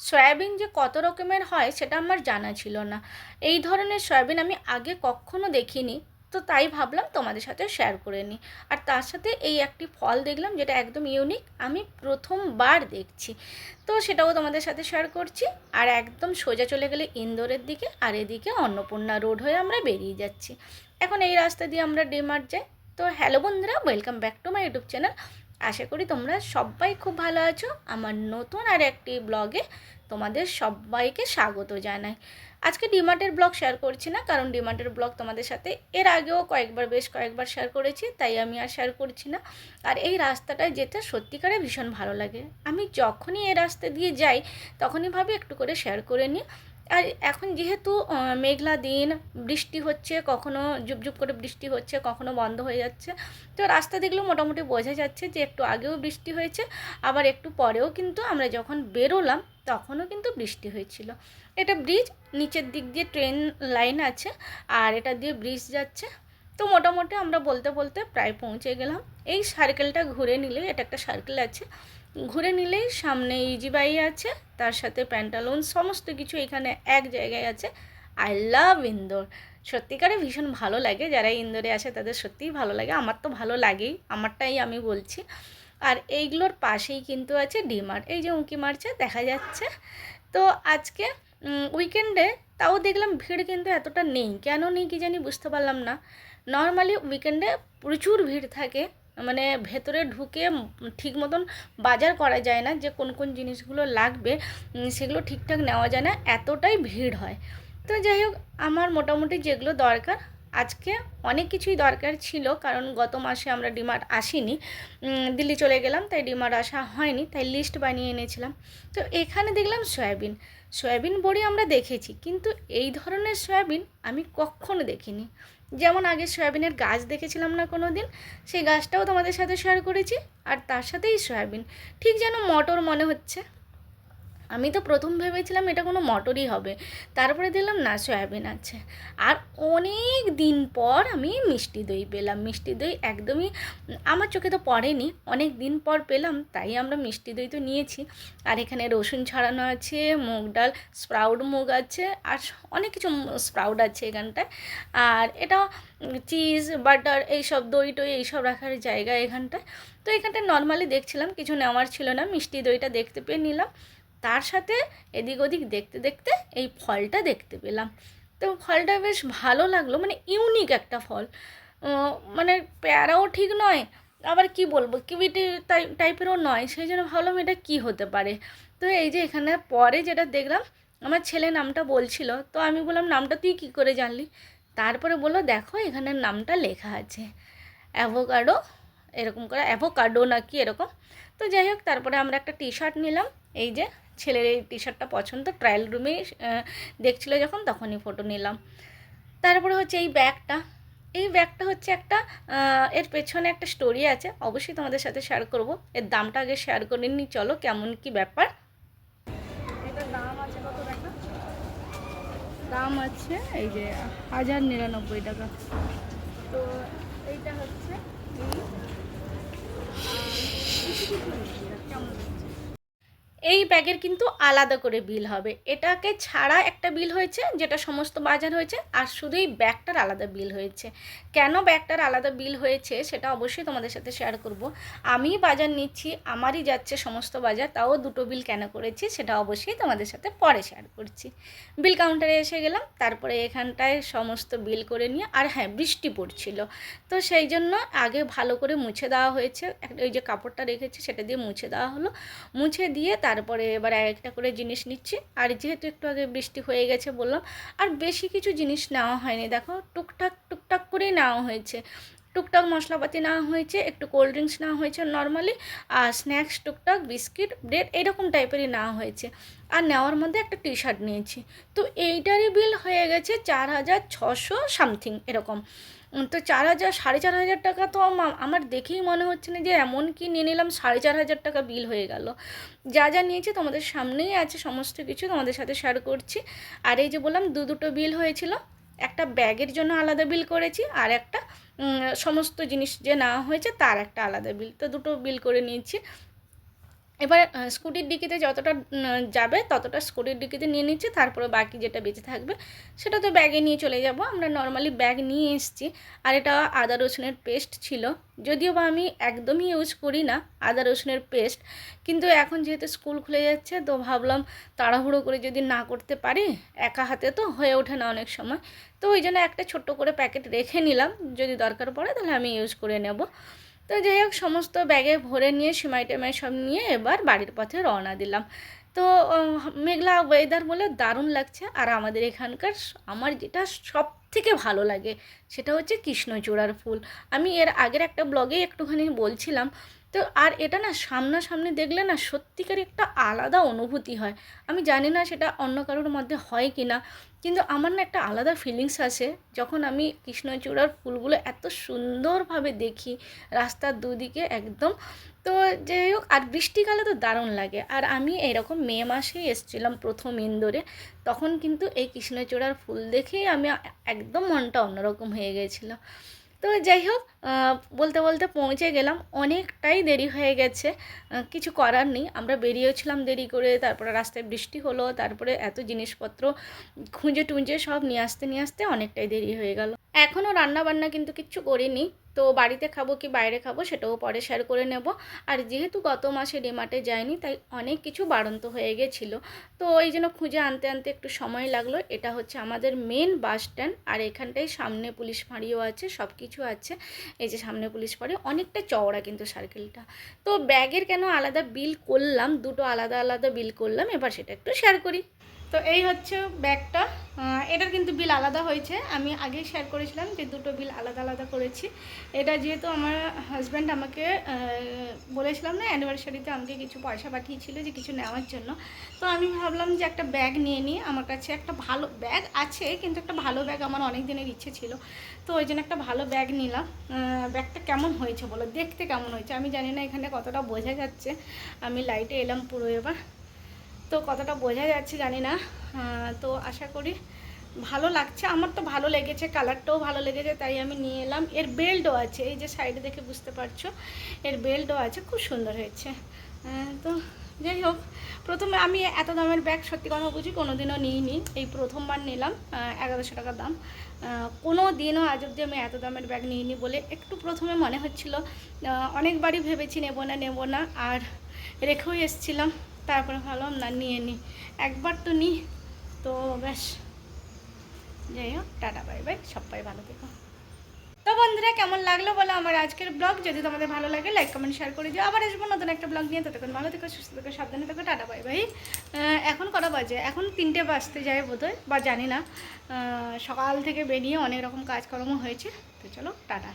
Soybean যে কত রকমের হয় সেটা আমার জানা ছিল না। এই ধরনের সয়াবিন আমি আগে কখনো দেখিনি, তো তাই ভাবলাম তোমাদের সাথে শেয়ার করে নিই। আর তার সাথে এই একটি ফল দেখলাম যেটা একদম ইউনিক আমি প্রথমবার দেখছি। তো সেটাও তোমাদের সাথে শেয়ার করছি। আর একদম সোজা চলে গেলে ইন্দোরের দিকে, আর এদিকে অন্নপূর্ণা রোড হয়ে আমরা বেরিয়ে যাচ্ছি। এখন এই রাস্তা দিয়ে আমরা ডিমার্ট যাই। তো হ্যালো বন্ধুরা welcome back to my YouTube channel আশা করি তোমরা সবাই খুব ভালো আছো আমার নতুন আর একটি ব্লগে তোমাদের সবাইকে স্বাগত জানাই। আজকে ডিমার্টের ব্লগ শেয়ার করছি না, কারণ ডিমার্টের ব্লগ তোমাদের সাথে এর আগেও কয়েকবার, বেশ কয়েকবার শেয়ার করেছি, তাই আমি আর শেয়ার করছি না। আর এই রাস্তাটায় যেতে সত্যিকারে ভীষণ ভালো লাগে। আমি যখনই এই রাস্তা দিয়ে যাই, তখনই ভাবি একটু করে শেয়ার করে নিই। আর এখন যেহেতু মেঘলা দিন, বৃষ্টি হচ্ছে, কখনো ঝুপঝুপ করে বৃষ্টি হচ্ছে, কখনো বন্ধ হয়ে যাচ্ছে, তো রাস্তা দেখলেও মোটামুটি বোঝা যাচ্ছে যে একটু আগেও বৃষ্টি হয়েছে, আবার একটু পরেও কিন্তু আমরা যখন বেরোলাম, তখনও কিন্তু বৃষ্টি হয়েছিল। এটা ব্রিজ, নিচের দিক দিয়ে ট্রেন লাইন আছে, আর এটা দিয়ে ব্রিজ যাচ্ছে, তো মোটামুটি আমরা বলতে বলতে প্রায় পৌঁছে গেলাম। এই সার্কেলটা ঘুরে নিলে, এটা একটা সার্কেল আছে ঘুরে নিলেই সামনে ইজিবাই আছে, তার সাথে প্যান্টালুন সমস্ত কিছু এখানে এক জায়গায় আছে। আই লাভ ইন্দোর সত্যিকারে ভীষণ ভালো লাগে, যারা ইন্দোরে আসে তাদের সত্যিই ভালো লাগে, আমার তো ভালো লাগেই, আমারটাই আমি বলছি। আর এইগুলোর পাশেই কিন্তু আছে ডিমার্ট এই যে উঁকি মারছে, দেখা যাচ্ছে। তো আজকে উইকেন্ডে তাও দেখলাম ভিড় কিন্তু এতটা নেই, কেন নেই কি জানি বুঝতে পারলাম না। নর্মালি উইকেন্ডে প্রচুর ভিড় থাকে মানে ভেতরে ঢুকে ঠিক মতন বাজার করা যায় না যে কোন কোন জিনিসগুলো লাগবে সেগুলো ঠিকঠাক নেওয়া যায় না, এতটাই ভিড় হয়। তো যাই হোক, আমার মোটামুটি যেগুলো দরকার আজকে অনেক কিছুই দরকার ছিল, কারণ গত মাসে আমরা ডিমার্ট আসিনি। দিল্লি চলে গেলাম, তাই ডিমার্ট আসা হয়নি, তাই লিস্ট বানিয়ে এনেছিলাম। তো এখানে দেখলাম সয়াবিন। সয়াবিন বড়ি আমরা দেখেছি, কিন্তু এই ধরনের সয়াবিন আমি কখনো দেখিনি। যেমন আগে সয়াবিনের গাছ দেখেছিলাম না কোনো দিন সেই গাছটাও তোমাদের সাথে শেয়ার করেছি, আর তার সাথেই সয়াবিন। ঠিক যেন মটর মনে হচ্ছে। আমি তো প্রথম ভেবেছিলাম এটা কোনো মটরই হবে। তারপরে দেখলাম না, সয়াবিন আছে। আর অনেক দিন পর আমি মিষ্টি দই পেলাম। মিষ্টি দই একদমই, আমার চোখে তো পড়েনি। অনেক দিন পর পেলাম, তাই আমরা মিষ্টি দই তো নিয়েছি। আর এখানে রসুন ছড়ানো আছে, মুগ ডাল, স্প্রাউট মুগ আছে, আর অনেক কিছু স্প্রাউট আছে এখানটায়। আর এটা চিজ, বাটার, এইসব দই টই এইসব রাখার জায়গা এখানটায়। তো এখানটায় নর্মালি দেখছিলাম, কিছু নেওয়ার ছিল না। মিষ্টি দইটা দেখতে পেয়ে নিলাম। তার সাথে এদিক ওদিক দেখতে দেখতে এই ফলটা দেখতে পেলাম। তো ফলটা বেশ ভালো লাগল মানে ইউনিক একটা ফল। মানে পেয়ারাও ঠিক নয়, আবার কি বলব, কিউইটি টাইপেরও নয়, সেই জন্য ভাবলাম এটা কি হতে পারে। তো এই যে এখানে পরে যেটা দেখলাম, আমার ছেলে নামটা বলছিল, তো আমি বললাম, নামটা তুই কী করে জানলি? তারপরে বলল, দেখো এখানের নামটা লেখা আছে অ্যাভোকাডো এরকম করে অ্যাভোকাডো নাকি এরকম। তো যাই হোক, তারপরে আমরা একটা টি শার্ট নিলাম, এই যে ছেলের এই টি শার্টটা পছন্দ ট্রায়াল রুমে দেখছিল যখন, তখনই ফটো নিলাম। তারপরে হচ্ছে এই ব্যাগটা। এই ব্যাগটা হচ্ছে একটা এর পেছনে একটা স্টোরি আছে, অবশ্যই তোমাদের সাথে শেয়ার করব। এর দামটা আগে শেয়ার করে নিই, চলো কেমন কি ব্যাপার। এটার দাম আছে দাম আছে এই যে হাজার নিরানব্বই টাকা। তো এইটা হচ্ছে কেমন? এই ব্যাগের কিন্তু আলাদা করে বিল হবে। এটাকে ছাড়া একটা বিল হয়েছে, যেটা সমস্ত বাজার হয়েছে, আর শুধু এই ব্যাগটার আলাদা বিল হয়েছে। কেন ব্যাগটার আলাদা বিল হয়েছে সেটা অবশ্যই তোমাদের সাথে শেয়ার করব। আমি বাজার নিচ্ছি, আমারই যাচ্ছে সমস্ত বাজার, তাও দুটো বিল কেন করেছি সেটা অবশ্যই তোমাদের সাথে পরে শেয়ার করছি। বিল কাউন্টারে এসে গেলাম, তারপরে এখানটায় সমস্ত বিল করে নিয়ে, আর হ্যাঁ বৃষ্টি পড়ছিল। তো সেই জন্য আগে ভালো করে মুছে দেওয়া হয়েছে। ওই যে কাপড়টা রেখেছি সেটা দিয়ে মুছে দেওয়া হলো। মুছে দিয়ে তারপরে এবার একটা করে জিনিস নিচ্ছি। আর যেহেতু একটু আগে বৃষ্টি হয়ে গেছে বললাম, আর বেশি কিছু জিনিস নেওয়া হয়নি। দেখো টুকটাক টুকটাক করেই নেওয়া হয়েছে। টুকটাক মশলাপাতি নেওয়া হয়েছে, একটু কোল্ড ড্রিঙ্কস নেওয়া হয়েছে নর্মালি আর স্ন্যাক্স টুকটাক বিস্কিট ব্রেড এরকম টাইপেরই নেওয়া হয়েছে। আর নেওয়ার মধ্যে একটা টি শার্ট নিয়েছি। তো এইটারই বিল হয়ে গেছে চার হাজার ছশো সামথিং এরকম। তো চার হাজার, সাড়ে চার হাজার টাকা তো আমার দেখেই মনে হচ্ছে না যে এমন কি নিয়ে নিলাম, সাড়ে চার হাজার টাকা বিল হয়ে গেল। যা যা নিয়েছি তোমাদের সামনেই আছে, সমস্ত কিছু তোমাদের সাথে শেয়ার করছি। আর এই যে বললাম, দু, দুটো বিল হয়েছিল। একটা ব্যাগের জন্য আলাদা বিল করেছি আর একটা সমস্ত জিনিস যে নেওয়া হয়েছে তার একটা আলাদা বিল। তো দুটো বিল করে নিয়েছি। এবার স্কুটির ডিকিতে যতটা যাবে ততটা স্কুটির ডিকিতে নিয়ে নিচ্ছি, তারপরে বাকি যেটা বেঁচে থাকবে, সেটা তো ব্যাগে নিয়ে চলে যাব। আমরা নর্মালি ব্যাগ নিয়ে এসেছি, আর এটা আদা রসুনের পেস্ট ছিল। যদিও বা আমি একদমই ইউজ করি না আদা রসুনের পেস্ট কিন্তু এখন যেহেতু স্কুল খুলে যাচ্ছে, তো ভাবলাম তাড়াহুড়ো করে যদি না করতে পারি, একা হাতে তো হয়ে ওঠে না অনেক সময়। তো ওই জন্য একটা ছোট্ট করে প্যাকেট রেখে নিলাম। যদি দরকার পড়ে তাহলে আমি ইউজ করে নেব। তো যাই হোক, সমস্ত ব্যাগে ভরে নিয়ে, সিমাই টেমাই সব নিয়ে এবার বাড়ির পথে রওনা দিলাম। তো মেঘলা ওয়েদার বলে দারুণ লাগছে। আর আমাদের এখানকার আমার যেটা সব থেকে ভালো লাগে, সেটা হচ্ছে কৃষ্ণচূড়ার ফুল। আমি এর আগের একটা ব্লগে একটুখানি বলছিলাম তো আর এটা না সামনাসামনি দেখলে না সত্যিকার একটা আলাদা অনুভূতি হয়। আমি জানি না সেটা অন্য কারোর মধ্যে হয় কি না, কিন্তু আমার না একটা আলাদা ফিলিংস আসে যখন আমি কৃষ্ণচূড়ার ফুলগুলো এত সুন্দরভাবে দেখি, রাস্তার দুদিকে একদম, তো যাই হোক, আর বৃষ্টিকালে তো দারুণ লাগে। আর আমি এরকম মে মাসেই এসেছিলাম প্রথম ইন্দোরে, তখন কিন্তু এই কৃষ্ণচূড়ার ফুল দেখেই আমি একদম মনটা অন্যরকম হয়ে গেছিল। তো যাই হোক বলতে বলতে পৌঁছে গেলাম। অনেকটাই দেরি হয়ে গেছে। কিছু করার নেই। আমরা বেরিয়েছিলাম দেরি করে, তারপরে রাস্তায় বৃষ্টি হলো, তারপরে এত জিনিসপত্র খুঁজে টুঁজে সব নিয়ে আসতে নিয়ে আসতে অনেকটাই দেরি হয়ে গেল। এখনও রান্না বান্না কিন্তু কিচ্ছু করিনি। তো বাড়িতে খাব কি বাইরে খাব সেটাও পরে শেয়ার করে নেব। আর যেহেতু গত মাসে ডিমার্টে যায়নি তাই অনেক কিছু বাড়ন্ত হয়ে গেছিল। তো ওই জন্য খুঁজে আনতে আনতে একটু সময় লাগল। এটা হচ্ছে আমাদের মেন বাস স্ট্যান্ড আর এখানটায় সামনে পুলিশ ফাঁড়িও আছে সব কিছু আছে। এই যে সামনে পুলিশ ফাঁড়ি, অনেকটা চওড়া কিন্তু সার্কেলটা তো ব্যাগের কেন আলাদা বিল করলাম, দুটো আলাদা আলাদা বিল করলাম, এবার সেটা একটু শেয়ার করি। তো এই হচ্ছে ব্যাগটা। এটার কিন্তু বিল আলাদা হয়েছে। আমি আগেই শেয়ার করেছিলাম যে দুটো বিল আলাদা আলাদা করেছি। এটা যেহেতু আমার হাজব্যান্ড আমাকে বলেছিলাম না অ্যানিভার্সারিতে আমাকে কিছু পয়সা পাঠিয়েছিল যে কিছু নেওয়ার জন্য। তো আমি ভাবলাম যে একটা ব্যাগ নিয়ে নিই। আমার কাছে একটা ভালো ব্যাগ আছে, কিন্তু একটা ভালো ব্যাগ আমার অনেক দিনের ইচ্ছে ছিল। তো ওই জন্য একটা ভালো ব্যাগ নিলাম। ব্যাগটা কেমন হয়েছে বলো? দেখতে কেমন হয়েছে? আমি জানি না এখানে কতটা বোঝা যাচ্ছে। আমি লাইটে এলাম পুরো এবার। তো কথাটা বোঝা যাচ্ছে, জানি না। তো আশা করি ভালো লাগছে। আমার তো ভালো লেগেছে, কালারটাও ভালো লেগেছে, তাই আমি নিয়ে এলাম। এর বেল্টও আছে, এই যে সাইডে দেখে বুঝতে পারছ, এর বেল্টও আছে, খুব সুন্দর হয়েছে। তো যাই হোক, প্রথমে আমি এত দামের ব্যাগ সত্যি কথা বুঝি কোনো দিনও নিইনি। এই প্রথমবার নিলাম এগারোশো টাকা দাম। কোনো দিনও আজ অব্দি আমি এত দামের ব্যাগ নিইনি বলে একটু প্রথমে মনে হচ্ছিল। অনেকবারই ভেবেছি নেব না নেব না, আর রেখেও এসছিলাম। তারপরে ভাবলাম না নিয়ে নিই একবার তো নিই তো ব্যাস যাই হোক, টাটা, বাই বাই, সবাই ভালো থেকো। তো বন্ধুরা, কেমন লাগল বলো আমার আজকের ব্লগ? যদি তোমাদের ভালো লাগে লাইক কমেন্ট শেয়ার করে দিও। আবার আসব নতুন একটা ব্লগ নিয়ে। ততক্ষণ ভালো থেকো, সুস্থ থেকো, সাবধানে থেকো। Tata, bye bye. এখন কটা বাজে? এখন তিনটে বাজতে যায় বোধহয়, বা জানি না। সকাল থেকে বেরিয়ে অনেক রকম কাজকর্ম হয়েছে। তো চলো, টাটা।